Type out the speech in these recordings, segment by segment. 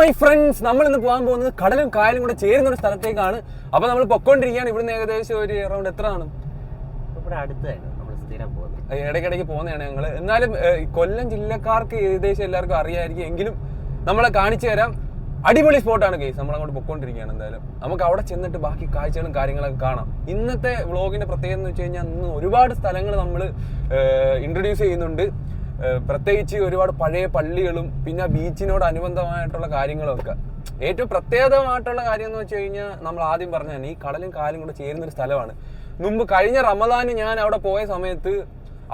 My friends നമ്മൾ ഇന്ന് പോകാൻ പോകുന്നത് കടലും കായലും കൂടെ ചേരുന്ന ഒരു സ്ഥലത്തേക്കാണ്. അപ്പൊ നമ്മൾ പൊക്കോണ്ടിരിക്കുകയാണ് ഇവിടുന്ന് ഏകദേശം ഒരു അറൗണ്ട് എത്ര ആണ്? ഇടയ്ക്കിടയ്ക്ക് പോകുന്നതാണ് ഞങ്ങൾ എന്നാലും കൊല്ലം ജില്ലക്കാർക്ക് ഏകദേശം എല്ലാവർക്കും അറിയായിരിക്കും. എങ്കിലും നമ്മളെ കാണിച്ചു തരാം. അടിപൊളി സ്പോട്ടാണ് കേസ്. നമ്മൾ അങ്ങോട്ട് പൊക്കോണ്ടിരിക്കുകയാണ് എന്തായാലും. നമുക്ക് അവിടെ ചെന്നിട്ട് ബാക്കി കാഴ്ചകളും കാര്യങ്ങളൊക്കെ കാണാം. ഇന്നത്തെ വ്ളോഗിന്റെ പ്രത്യേകത എന്ന് വെച്ച് കഴിഞ്ഞാൽ ഇന്ന് ഒരുപാട് സ്ഥലങ്ങൾ നമ്മൾ ഇൻട്രൊഡ്യൂസ് ചെയ്യുന്നുണ്ട്. പ്രത്യേകിച്ച് ഒരുപാട് പഴയ പള്ളികളും പിന്നെ ബീച്ചിനോട് അനുബന്ധമായിട്ടുള്ള കാര്യങ്ങളൊക്കെ. ഏറ്റവും പ്രത്യേകമായിട്ടുള്ള കാര്യം എന്ന് വെച്ച് കഴിഞ്ഞാൽ നമ്മൾ ആദ്യം പറഞ്ഞ ഈ കടലും കാലും കൂടെ ചേരുന്ന ഒരു സ്ഥലമാണ്. മുമ്പ് കഴിഞ്ഞ റമദാന് ഞാൻ അവിടെ പോയ സമയത്ത്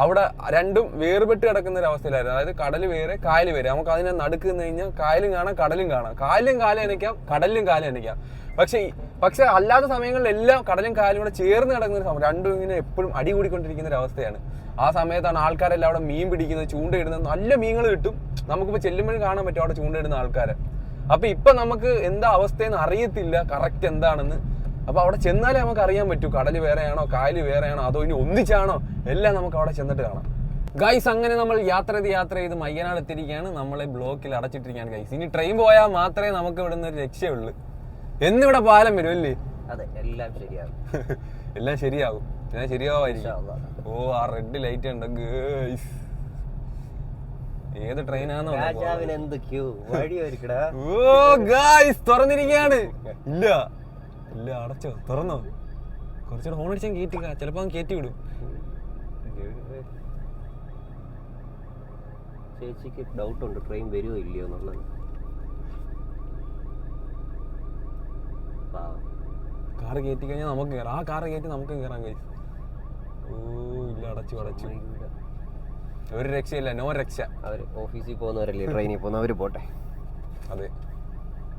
അവിടെ രണ്ടും വേർപെട്ട് കിടക്കുന്ന ഒരു അവസ്ഥയിലായിരുന്നു. അതായത് കടൽ വേറെ കായൽ വേറെ. നമുക്ക് അതിനെ നടുക്കുന്ന കഴിഞ്ഞാൽ കായലും കാണാം കടലും കാണാം. കായലും കാലം അനയ്ക്കാം കടലിലും കാലം അനയ്ക്കാം പക്ഷേ പക്ഷെ അല്ലാത്ത സമയങ്ങളിലെല്ലാം കടലും കായലും കൂടെ ചേർന്ന് കിടക്കുന്ന ഒരു സമയം. രണ്ടും ഇങ്ങനെ എപ്പോഴും അടി കൂടിക്കൊണ്ടിരിക്കുന്ന ഒരു അവസ്ഥയാണ്. ആ സമയത്താണ് ആൾക്കാരെല്ലാം അവിടെ മീൻ പിടിക്കുന്നത് ചൂണ്ടയിടുന്നത്. നല്ല മീനുകൾ കിട്ടും. നമുക്കിപ്പോൾ ചെല്ലുമ്പോഴും കാണാൻ പറ്റും അവിടെ ചൂണ്ടയിടുന്ന ആൾക്കാരെ. അപ്പോൾ ഇപ്പം നമുക്ക് എന്താ അവസ്ഥയെന്ന് അറിയത്തില്ല. കറക്റ്റ് എന്താണെന്ന്. അപ്പോൾ അവിടെ ചെന്നാലേ നമുക്ക് അറിയാൻ പറ്റൂ. കടൽ വേറെയാണോ കായൽ വേറെയാണോ അതോ ഇനി ഒന്നിച്ചാണോ? എല്ലാം നമുക്ക് അവിടെ ചെന്നിട്ട് കാണാം. ഗൈസ് അങ്ങനെ നമ്മൾ യാത്ര ചെയ്ത് യാത്ര ചെയ്ത് മയ്യനാട് എത്തിയിരിക്കുകയാണ്. നമ്മളെ ബ്ലോക്കിൽ അടച്ചിട്ടിരിക്കുകയാണ് ഗൈസ് ഇനി ട്രെയിൻ പോയാൽ മാത്രമേ നമുക്ക് ഇവിടുന്ന് ഒരു രക്ഷയുള്ളൂ. എന്നിവിടെ പാലം വരും അല്ലേ? അതെ എല്ലാം ശരിയാകും. എല്ലാം ശരിയാകും. ഞാൻ ശരിയാവായിരിക്കും. ഓ ആ റെഡ് ലൈറ്റ് ഉണ്ട് ഏത് ട്രെയിനാന്ന് രാജാവിന് എന്ത് ക്യൂ വഴി ഒരുക്കടാ. ഓ ഗായ്സ് തുറന്നിരിക്കുകയാണ്. ഇല്ല. ഇല്ല അടച്ചോ. തുറന്നോ. കുറച്ചുകൂടെ ഹോൺ അടിച്ചാൽ കയറ്റി ചിലപ്പോ അവൻ കയറ്റി വിടും. ചേച്ചിക്ക് ഡൗട്ട് ഉണ്ട്. ട്രെയിൻ വരുമോ ഇല്ലയോ എന്നുള്ളത് പാവം. കാറ് കയറ്റി കഴിഞ്ഞാൽ നമുക്ക് കയറാം ആ കാറ് കയറ്റി നമുക്ക് കയറാൻ കഴിയും ഓ ഇല്ല അടച്ചു അടച്ചു. ഒരു രക്ഷയില്ല നോ രക്ഷ. അവർ ഓഫീസിൽ പോകുന്നവരല്ലേ ട്രെയിനിൽ പോകുന്നവർ പോട്ടെ. അതെ.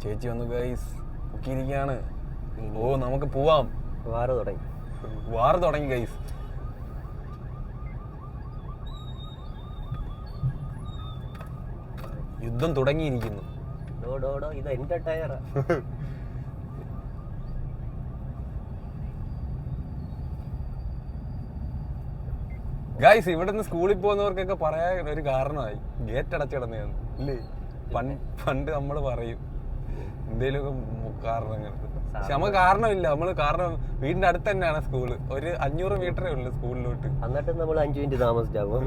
ചേച്ചി വന്നു ഗൈസ് പൊക്കിയിരിക്കുകയാണ് ഓ നമുക്ക് പോവാം. വാറ് തുടങ്ങി. വാറ് തുടങ്ങി ഗൈസ് യുദ്ധം തുടങ്ങിയിരിക്കുന്നു. ഡോ ഡോ ഡോ ഇത് എന്റെ ടയറാ. ഗൈസ് ഇവിടുന്ന് സ്കൂളിൽ പോകുന്നവർക്കൊക്കെ പറയാൻ ഒരു കാരണമായി. ഗേറ്റ് അടച്ചിടന്നെയാണ് ഇല്ലേ? പണ്ട് പണ്ട് നമ്മൾ പറയും. എന്തേലുമൊക്കെ കാരണങ്ങൾ പക്ഷെ നമുക്ക് കാരണമില്ല. നമ്മൾ കാരണം വീടിന്റെ അടുത്ത് തന്നെയാണ് സ്കൂൾ. ഒരു അഞ്ഞൂറ് മീറ്ററേ ഉള്ളു സ്കൂളിലോട്ട്. എന്നിട്ട് നമ്മൾ അഞ്ചു മിനിറ്റ് താമസിച്ചാകും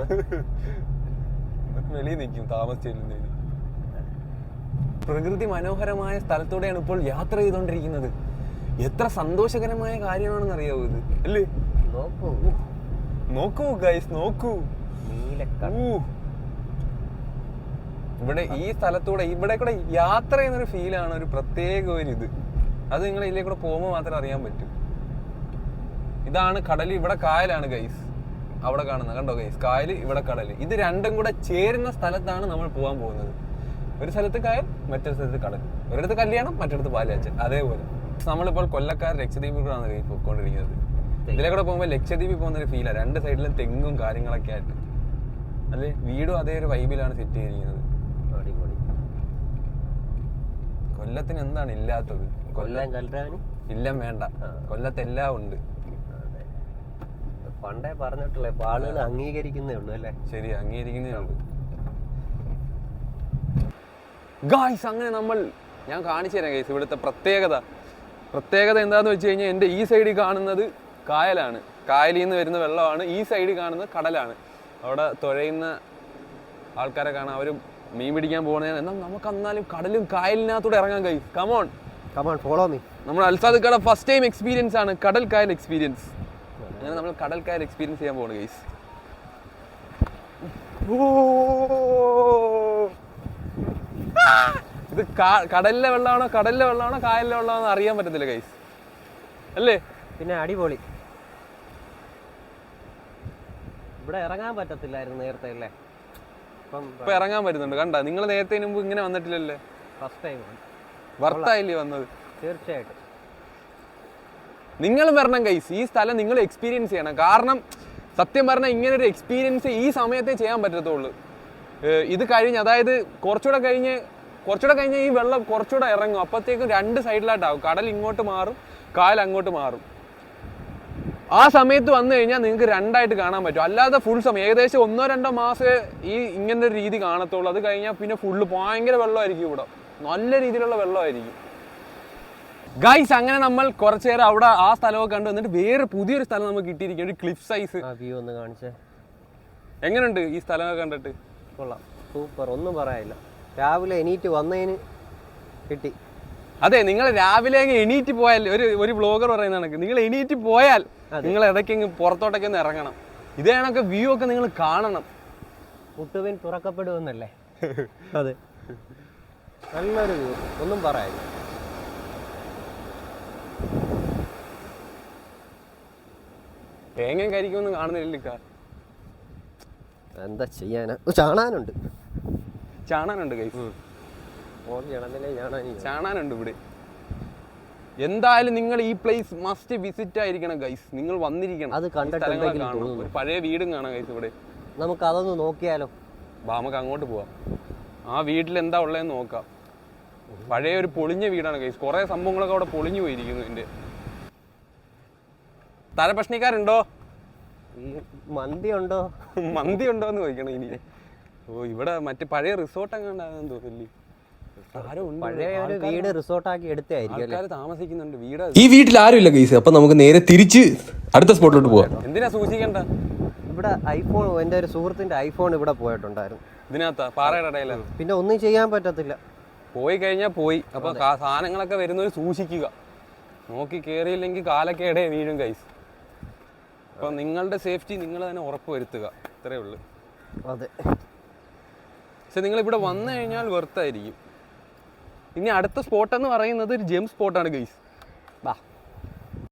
വെളിയിൽ നിൽക്കും താമസിച്ചിരുന്നതിന് പ്രകൃതി മനോഹരമായ സ്ഥലത്തൂടെയാണ് ഇപ്പോൾ യാത്ര ചെയ്തുകൊണ്ടിരിക്കുന്നത്. എത്ര സന്തോഷകരമായ കാര്യമാണെന്ന് അറിയാവൂ ഇത്? അല്ലേ? നോക്കൂ ഗൈസ് നോക്കൂ. ഇവിടെ ഈ സ്ഥലത്തൂടെ ഇവിടെ കൂടെ യാത്ര ചെയ്യുന്ന ഒരു ഫീലാണ് ഒരു പ്രത്യേക ഒരു ഇത്. അത് നിങ്ങൾ ഇതിലേക്ക് കൂടെ പോകുമ്പോൾ മാത്രമേ അറിയാൻ പറ്റൂ. ഇതാണ് കടൽ ഇവിടെ കായലാണ് ഗൈസ് അവിടെ കാണുന്നത്. കണ്ടോ ഗൈസ് കായൽ ഇവിടെ കടൽ ഇത് രണ്ടും കൂടെ ചേരുന്ന സ്ഥലത്താണ് നമ്മൾ പോകാൻ പോകുന്നത്. ഒരു സ്ഥലത്ത് കായൽ മറ്റൊരു സ്ഥലത്ത് കടൽ. ഒരിടത്ത് കല്യാണം മറ്റൊരിടത്ത് പാലാച്ചൻ അതേപോലെ. നമ്മളിപ്പോൾ കൊല്ലക്കാർ ഗൈസ് പോയിക്കൊണ്ടിരിക്കുന്നത് ഇതിലെ കൂടെ പോകുമ്പോൾ ലക്ഷദ്വീപിൽ പോകുന്ന ഒരു ഫീലാണ് രണ്ട് സൈഡിലും തെങ്ങും കാര്യങ്ങളൊക്കെ ആയിട്ട്. അല്ലേ? വീടും അതേ ഒരു വൈബിലാണ് സെറ്റ് ചെയ്തിരിക്കുന്നത്. കൊല്ലത്തിന് എന്താണ് ഇല്ലാത്തത്? കൊല്ലം ഇല്ലം വേണ്ട. കൊല്ലത്തെല്ലാം ഉണ്ട്. പണ്ടേ പറഞ്ഞിട്ടില്ലേ ആളുകൾ അംഗീകരിക്കുന്നേ ഉള്ളൂ അല്ലേ? ശരി അംഗീകരിക്കുന്നേ ഉള്ളൂ. ഗായ്സ് അങ്ങനെ നമ്മൾ ഞാൻ കാണിച്ചു തരാം ഗൈസ് ഇവിടുത്തെ പ്രത്യേകത. പ്രത്യേകത എന്താന്ന് വെച്ച് കഴിഞ്ഞാൽ എന്റെ ഈ സൈഡിൽ കാണുന്നത് കായലാണ്. കായലിൽ നിന്ന് വരുന്ന വെള്ളമാണ് ഈ സൈഡിൽ കാണുന്നത് കടലാണ്. അവിടെ തുഴയുന്ന ആൾക്കാരെ കാണാം. അവർ മീൻ പിടിക്കാൻ പോകണേ എന്നാൽ നമുക്ക് എന്നാലും കടലും കായലിനകത്തൂടെ ഇറങ്ങാൻ കഴിയും. Come on come on follow me നമ്മൾ അൽസാദ് കട ഫസ്റ്റ് ടൈം എക്സ്പീരിയൻസ് ആണ്. കടൽ കായൽ എക്സ്പീരിയൻസ് അങ്ങനെ നമ്മൾ കടൽ കായൽ എക്സ്പീരിയൻസ് ചെയ്യാൻ പോകണം ഗൈസ് ഇത് കടലിലെ വെള്ളമാണോ കടലിലെ വെള്ളമാണോ കായലിലെ വെള്ളമാണോ അറിയാൻ പറ്റത്തില്ല ഗൈസ് അല്ലേ? പിന്നെ അടിപൊളി. ഇവിടെ ഇറങ്ങാൻ പറ്റത്തില്ലായിരുന്നു നേരത്തെ അല്ലേ? ഇപ്പം ഇപ്പൊ ഇറങ്ങാൻ പറ്റുന്നുണ്ട് കണ്ട? നിങ്ങൾ നേരത്തെ മുമ്പ് ഇങ്ങനെ വന്നിട്ടില്ലല്ലേ? ഫസ്റ്റ് ടൈം വർത്തായില്ലേ വന്നത്? തീർച്ചയായിട്ടും. നിങ്ങൾ വരണം കൈസ് ഈ സ്ഥലം നിങ്ങൾ എക്സ്പീരിയൻസ് ചെയ്യണം. കാരണം സത്യം പറഞ്ഞാൽ ഇങ്ങനെ ഒരു എക്സ്പീരിയൻസ് ഈ സമയത്തേ ചെയ്യാൻ പറ്റത്തുള്ളൂ. ഇത് കഴിഞ്ഞ് അതായത് കുറച്ചുകൂടെ കഴിഞ്ഞ് കുറച്ചുകൂടെ കഴിഞ്ഞ് ഈ വെള്ളം കുറച്ചുകൂടെ ഇറങ്ങും. അപ്പോഴത്തേക്കും രണ്ട് സൈഡിലായിട്ടാവും കടൽ ഇങ്ങോട്ട് മാറും കായൽ അങ്ങോട്ട് മാറും. ആ സമയത്ത് വന്നു കഴിഞ്ഞാൽ നിങ്ങൾക്ക് രണ്ടായിട്ട് കാണാൻ പറ്റും. അല്ലാതെ ഫുൾ സമയം. ഏകദേശം ഒന്നോ രണ്ടോ മാസമേ ഈ ഇങ്ങനെ ഒരു രീതി കാണത്തുള്ളൂ. അത് കഴിഞ്ഞാൽ പിന്നെ ഫുള്ള് ഭയങ്കര വെള്ളമായിരിക്കും ഇവിടെ. നല്ല രീതിയിലുള്ള വെള്ളമായിരിക്കും. ഗൈസ് അങ്ങനെ നമ്മൾ കുറച്ചു നേരം അവിടെ ആ സ്ഥലമൊക്കെ കണ്ടു വന്നിട്ട് വേറെ പുതിയൊരു സ്ഥലം നമുക്ക് കിട്ടിയിരിക്കും ഒരു ക്ലിഫ് സൈസ് വ്യൂ ഒന്ന് കാണിച്ചേ. എങ്ങനെയുണ്ട് ഈ സ്ഥലമൊക്കെ കണ്ടിട്ട്? കൊള്ളാം. സൂപ്പർ ഒന്നും പറയാനില്ല. രാവിലെ എണീറ്റ് വന്നതിന് കിട്ടി. അതെ നിങ്ങൾ രാവിലെ അങ്ങ് എണീറ്റ് പോയാൽ ഒരു ഒരു ബ്ലോഗർ പറയുന്ന കണക്ക് നിങ്ങൾ എണീറ്റ് പോയാൽ നിങ്ങൾ ഇടയ്ക്ക് അങ്ങ് പുറത്തോട്ടൊക്കെ ഒന്ന് ഇറങ്ങണം. ഇതേ കണക്ക് വ്യൂ ഒക്കെ നിങ്ങൾ കാണണം. മുട്ടുവിൻ തുറക്കപ്പെടുമെന്നല്ലേ? അതെ. നല്ലൊരു വ്യൂ ഒന്നും പറയാനില്ല. തേങ്ങ കരിക്കൊന്നും കാണുന്നില്ല എന്താ ചെയ്യാനാ? ചാണാനുണ്ട്. ചാണാനുണ്ട് ചാണാനി ചാണാനുണ്ട് ഇവിടെ. എന്തായാലും നിങ്ങൾ ഈ പ്ലേസ് മസ്റ്റ് വിസിറ്റ് ആയിരിക്കണം ഗൈസ് നിങ്ങൾ വന്നിരിക്കണം. അത് കണ്ടിട്ട് പഴയ വീടും കാണാം ഗൈസ് ഇവിടെ. നമുക്ക് അതൊന്ന് നോക്കിയാലോ? വാ നമുക്ക് അങ്ങോട്ട് പോവാം. ആ വീട്ടിൽ എന്താ ഉള്ളതെന്ന് നോക്കാം. പഴയ ഒരു പൊളിഞ്ഞ വീടാണ് ഗൈസ് കുറേ സംഭവങ്ങളൊക്കെ അവിടെ പൊളിഞ്ഞു പോയിരിക്കുന്നു എന്റെ തലപ്രശ്നക്കാരുണ്ടോ മന്തി ഉണ്ടോ മന്തി ഉണ്ടോ എന്ന് ചോദിക്കണം ഇനി. ഓ ഇവിടെ മറ്റേ പഴയ റിസോർട്ട് എങ്ങാണ്ടാന്ന് തോന്നില്ലേ പഴയ ഒരു വീട് റിസോർട്ടാക്കി എടുത്തായിരിക്കും താമസിക്കുന്നുണ്ട് വീട് ഈ വീട്ടിൽ ആരുമില്ല ഗൈസ് അപ്പൊ നമുക്ക് നേരെ തിരിച്ച് അടുത്ത സ്പോട്ടിലോട്ട് പോവാം. എന്തിനാ സൂക്ഷിക്കണ്ട? ഇവിടെ ഐഫോൺ എന്റെ ഒരു സുഹൃത്തിന്റെ ഐഫോൺ ഇവിടെ പോയിട്ടുണ്ടായിരുന്നു. ഇതിനകത്താ? പാറയുടെ ഇടയില? പിന്നെ ഒന്നും ചെയ്യാൻ പറ്റത്തില്ല. പോയി കഴിഞ്ഞാൽ പോയി. അപ്പൊ സാധനങ്ങളൊക്കെ വരുന്നവർ സൂക്ഷിക്കുക. നോക്കി കേറിയില്ലെങ്കിൽ കാലൊക്കെ ഇടയെ വീഴും കൈസ് അപ്പൊ നിങ്ങളുടെ സേഫ്റ്റി നിങ്ങൾ തന്നെ ഉറപ്പ് വരുത്തുക ഇത്രേ ഉള്ളൂ. അതെ. പക്ഷെ നിങ്ങൾ ഇവിടെ വന്നു കഴിഞ്ഞാൽ വെറുത്തായിരിക്കും. ഇനി അടുത്ത സ്പോട്ട് എന്ന് പറയുന്നത് ഒരു ജെം സ്പോട്ടാണ് ഗൈസ് ബാ